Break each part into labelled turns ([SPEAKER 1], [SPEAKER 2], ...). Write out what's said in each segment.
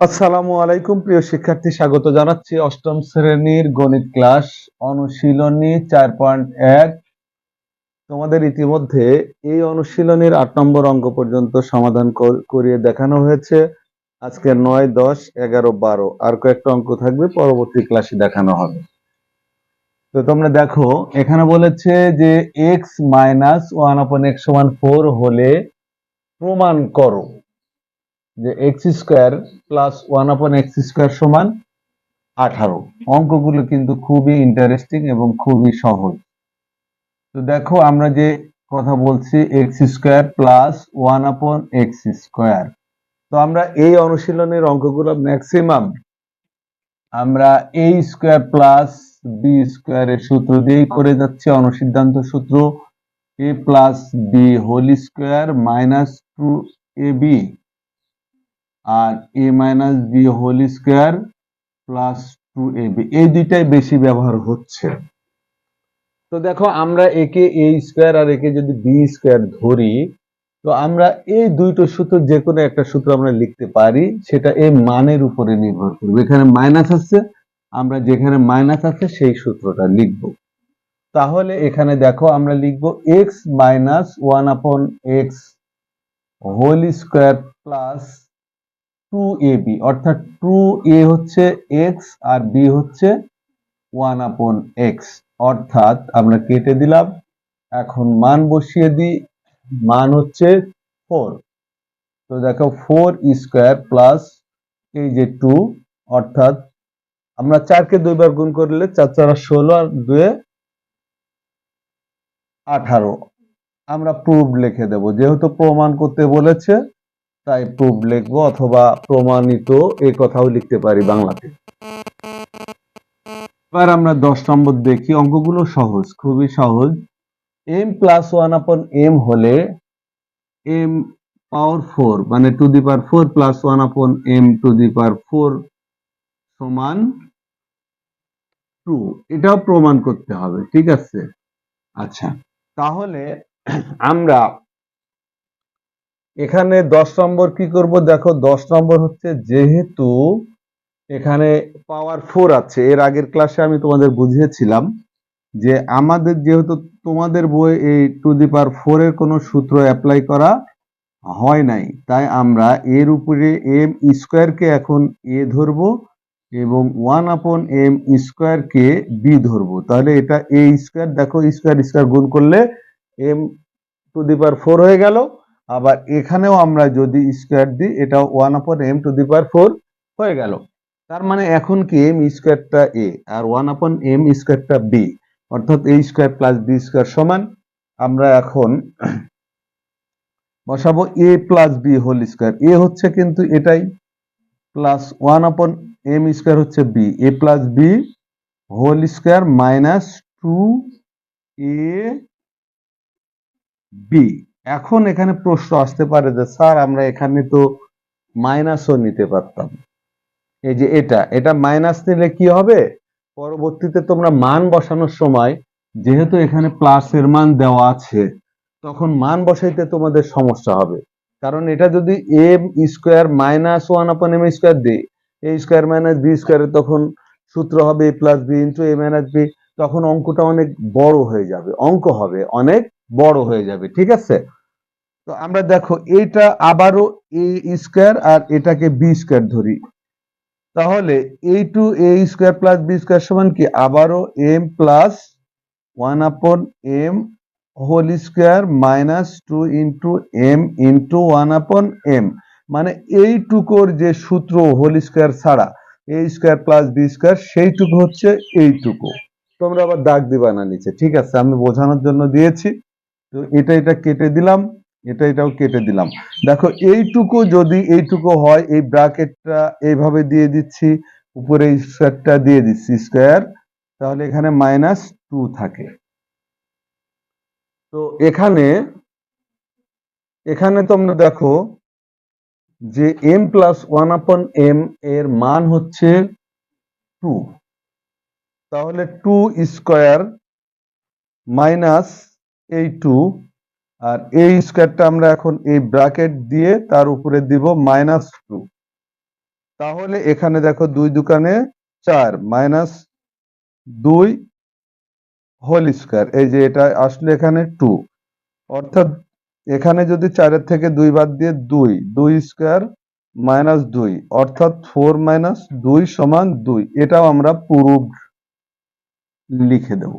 [SPEAKER 1] আসসালামু আলাইকুম, প্রিয় শিক্ষার্থী, স্বাগত জানাচ্ছি অষ্টম শ্রেণির গণিত ক্লাস অনুশীলনী চার পয়েন্ট এক। তোমাদের ইতিমধ্যে এই অনুশীলনীর আট নম্বর অঙ্ক পর্যন্ত সমাধান করিয়ে দেখানো হয়েছে। আজকে নয়, দশ, এগারো, বারো, আর কয়েকটা অঙ্ক থাকবে, পরবর্তী ক্লাসে দেখানো হবে। তো তোমরা দেখো, এখানে বলেছে যে x minus one upon x সমান ফোর হলে প্রমাণ করো। যে x square plus one upon x square সমান আঠারো। অঙ্কগুলো কিন্তু খুবই ইন্টারেস্টিং এবং খুবই সহজ। তো দেখো আমরা যে কথা বলছি x square plus one upon x square. তো আমরা এই অনুশীলনের অঙ্কগুলো ম্যাক্সিমাম আমরা এ স্কোয়ার প্লাস বি স্কোয়ারের সূত্র দিয়েই করে যাচ্ছি, অনুসিদ্ধান্ত সূত্র। A plus b whole square minus two a b R a minus b whole square plus two a b এই দুইটাই বেশি ব্যবহার হচ্ছে। তো দেখো, আমরা একে এ স্কোয়ার আর একে যদি বি স্কোয়ার ধরি, তো আমরা এই দুইটো সূত্র যে কোনো একটা সূত্র আমরা লিখতে পারি, সেটা এই মানের উপরে নির্ভর করবে। এখানে মাইনাস আছে, আমরা যেখানে মাইনাস আছে, সেই সূত্রটা লিখব। তাহলে এখানে দেখো, আমরা লিখব x minus one upon x whole square plus two a b অর্থাৎ টু এ হচ্ছে এক্স আর বি হচ্ছে ওয়ান আপন এক্স অর্থাৎ আমরা কেটে দিলাম, এখন মান বসিয়ে দিই, মান হচ্ছে ফোর তো দেখো ফোর স্কোয়ার প্লাস এই যে টু অর্থাৎ আমরা চারকে দুইবার গুণ করলে চার চার ষোলো আর দুয়ে আঠারো। আমরা প্রুফ লিখে দেব, যেহেতু প্রমাণ করতে বলেছে তাই প্রুফ লিখব অথবা প্রমাণিত এই কথাও লিখতে পারি বাংলাতে। এবার আমরা দশ নম্বর দেখি, অঙ্কগুলো সহজ, খুবই সহজ। M plus one upon m হলে এম পাওয়ার ফোর মানে to the power four plus one upon m to the power four সমান টু এটাও প্রমাণ করতে হবে, ঠিক আছে? আচ্ছা তাহলে আমরা এখানে দশ নম্বর কি করব? দেখো, দশ নম্বর হচ্ছে যেহেতু এখানে পাওয়ার ফোর আছে, এর আগের ক্লাসে আমি তোমাদের বুঝিয়েছিলাম যে আমাদের যেহেতু তোমাদের বই এই টু দি পাওয়ার ফোর এর কোনো সূত্র অ্যাপ্লাই করা হয় নাই, তাই আমরা এর উপরে এম স্কোয়ারকে এখন এ ধরবো এবং ওয়ান আপন এম স্কোয়ারকে বি ধরবো। তাহলে এটা এ স্কোয়ার দেখো স্কোয়ার স্কোয়ার গুণ করলে m to the power four হয়ে গেল। আবার এখানেও আমরা যদি স্কোয়ার দিই, এটা one upon m to the power four হয়ে গেল। তার মানে এখন কি এম স্কোয়ারটা এ আর ওয়ান আপন এম স্কোয়ারটা বি অর্থাৎ a square plus b square সমান, আমরা এখন বসাবো a plus b whole square a হচ্ছে কিন্তু এটাই plus one upon m square হচ্ছে b a plus b whole square minus two a b এখন এখানে প্রশ্ন আসতে পারে যে, স্যার, আমরা এখানে তো মাইনাসও নিতে পারতাম। এই যে এটা এটা মাইনাস নিলে কি হবে? পরবর্তীতে তোমরা মান বসানোর সময়, যেহেতু এখানে প্লাসের মান দেওয়া আছে, তখন মান বসাইতে তোমাদের সমস্যা হবে। কারণ এটা যদি m square minus one upon m square দিই এ স্কোয়ার মাইনাস বি স্কোয়ারে তখন সূত্র হবে a plus b into a minus b তখন অঙ্কটা অনেক বড় হয়ে যাবে, অঙ্ক হবে অনেক বড় হয়ে যাবে, ঠিক আছে? তো আমরা দেখো এইটা আবারও এ স্কোয়ার আর এটাকে বি স্কোয়ার ধরি। তাহলে a two a square plus b square সমান কি? আবারও m plus one upon m whole square minus two into m into one upon m. মানে এইটুকুর যে সূত্র হোল স্কোয়ার ছাড়া a square plus b square, সেইটুকু হচ্ছে এইটুকু। তোমরা আবার দাগ দিবা না নিচে, ঠিক আছে? আমি বোঝানোর জন্য দিয়েছি। তো এটা এটা কেটে দিলাম। এটা এটাও কেটে দিলাম। দেখো, এইটুকু যদি এইটুকু হয়, এই ব্র্যাকেটটা এইভাবে দিয়ে দিচ্ছি, উপরে স্কোয়ারটা দিয়ে দিচ্ছি স্কোয়ার, তাহলে এখানে মাইনাস টু থাকে। তো এখানে এখানে তোমরা দেখো যে m plus one upon m এর মান হচ্ছে টু তাহলে টু স্কোয়ার মাইনাস এই টু আর এই স্কোয়ারটা আমরা এখন এই ব্র্যাকেট দিয়ে তার উপরে দিব মাইনাস টু তাহলে এখানে দেখো দুই দোকানে চার মাইনাস দুই হোল স্কোয়ার এই যে এটা আসলে এখানে টু অর্থাৎ এখানে যদি চারের থেকে দুই বাদ দিয়ে দুই দুই স্কোয়ার মাইনাস দুই, অর্থাৎ ফোর মাইনাস দুই সমান দুই, এটাও আমরা পুরো লিখে দেব।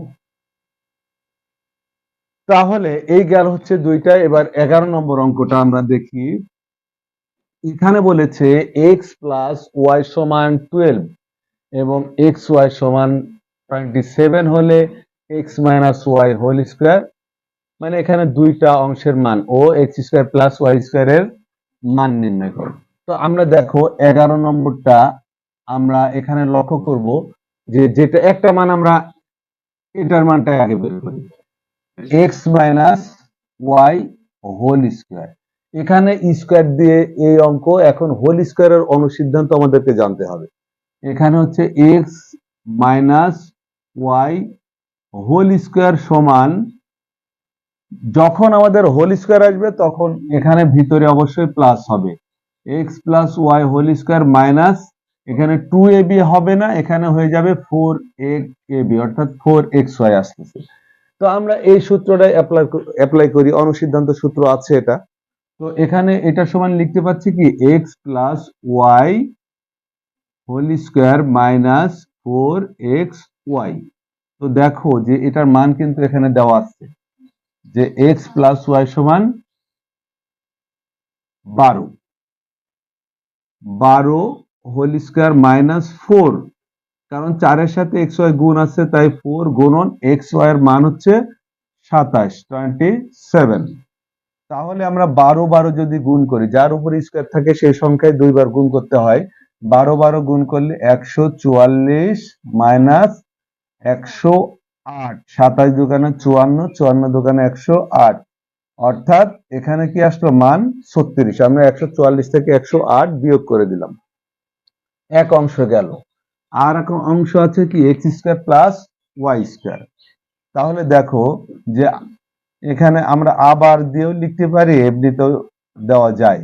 [SPEAKER 1] তাহলে এই গেল হচ্ছে দুইটা এবার এগারো নম্বর অঙ্কটা আমরা দেখি। এখানে বলেছে এক্স প্লাস ওয়াই সমান টুয়েলভ এবং এক্স ওয়াই সমান টোয়েন্টি সেভেন হলে x minus y whole square মানে এখানে দুইটা অংশের মান, ও এক্স স্কোয়ার প্লাস ওয়াই স্কোয়ারের মান নির্ণয় করো। তো আমরা দেখো এগারো নম্বরটা আমরা এখানে লক্ষ্য করব যে যেটা একটা মান আমরা এটার মানটা আগে বের করি। X minus y whole square এখানে স্কোয়ার দিয়ে এই অঙ্ক এখন হোল স্কোয়ারের অনুসিদ্ধান্ত আমাদেরকে জানতে হবে। এখানে হচ্ছে x minus y whole square সমান যখন আমাদের হোল স্কোয়ার আসবে তখন এখানে ভিতরে অবশ্যই প্লাস হবে। X plus y whole square minus এখানে টু এ বি হবে না, এখানে হয়ে যাবে ফোর এ বি অর্থাৎ ফোর এক্স ওয়াই আসতেছে। তো আমরা এই সূত্রটাই অ্যাপ্লাই অ্যাপ্লাই করি। অনুসিদ্ধান্ত সূত্র আছে এটা। তো এখানে এটা সমান লিখতে পাচ্ছি কি? X plus y whole square minus four x y তো দেখো যে এটার মান কিন্তু এখানে দেওয়া আছে যে এক্স প্লাস ওয়াই সমান বারো। বারো হোল স্কোয়ার মাইনাস ফোর কারণ চারের সাথে এক্স ওয়াই গুণ আছে, তাই ফোর গুণন এক্স ওয়াই এর মান হচ্ছে সাতাশ টোয়েন্টি সেভেন তাহলে আমরা বারো বারো যদি গুণ করি, যার উপর স্কোয়ার থাকে সেই সংখ্যায় দুইবার গুণ করতে হয়। বারো বারো গুণ করলে একশো চুয়াল্লিশ মাইনাস একশো আট, সাতাশ দোকানে চুয়ান্ন চুয়ান্ন দোকানে একশো আট। অর্থাৎ এখানে কি আসলো? মান ছত্রিশ। আমরা একশো চুয়াল্লিশ থেকে একশো আট বিয়োগ করে দিলাম। এক অংশ গেল। আর অংশ আছে কি? X square plus y square তাহলে দেখো যে এখানে আমরা আবার দিয়েও লিখতে পারি, এমনিতেও দেওয়া যায়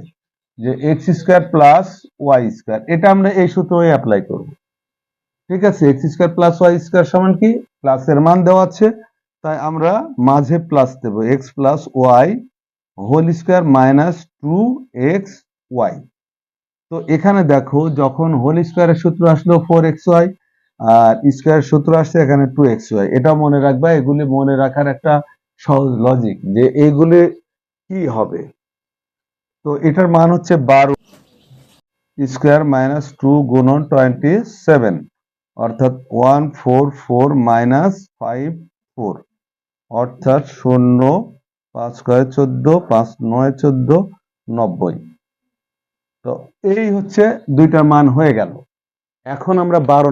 [SPEAKER 1] যে x square plus y square এটা আমরা এই সূত্রই অ্যাপ্লাই করব। ঠিক আছে? X square plus y square সমান কি? প্লাসের মান দেওয়া আছে। তাই আমরা মাঝে প্লাস দেবো। X plus y whole square minus two x y তো এখানে দেখো যখন হোল স্কোয়ারের সূত্র আসলো ফোর এক্স ওয়াই আর স্কোয়ার সূত্র আসছে এখানে টু এক্স ওয়াই এটা মনে রাখবা, এগুলি মনে রাখার একটা সহজ লজিক যে এগুলি কি হবে? তো এটার মান হচ্ছে বারো স্কোয়ার মাইনাস টু গুণন টোয়েন্টি সেভেন অর্থাৎ one four four minus five four অর্থাৎ শূন্য পাঁচ কয় চোদ্দ, পাঁচ নয় চোদ্দ, নব্বই। তো এই হচ্ছে দুইটার মান হয়ে গেল। এখন আমরা বারো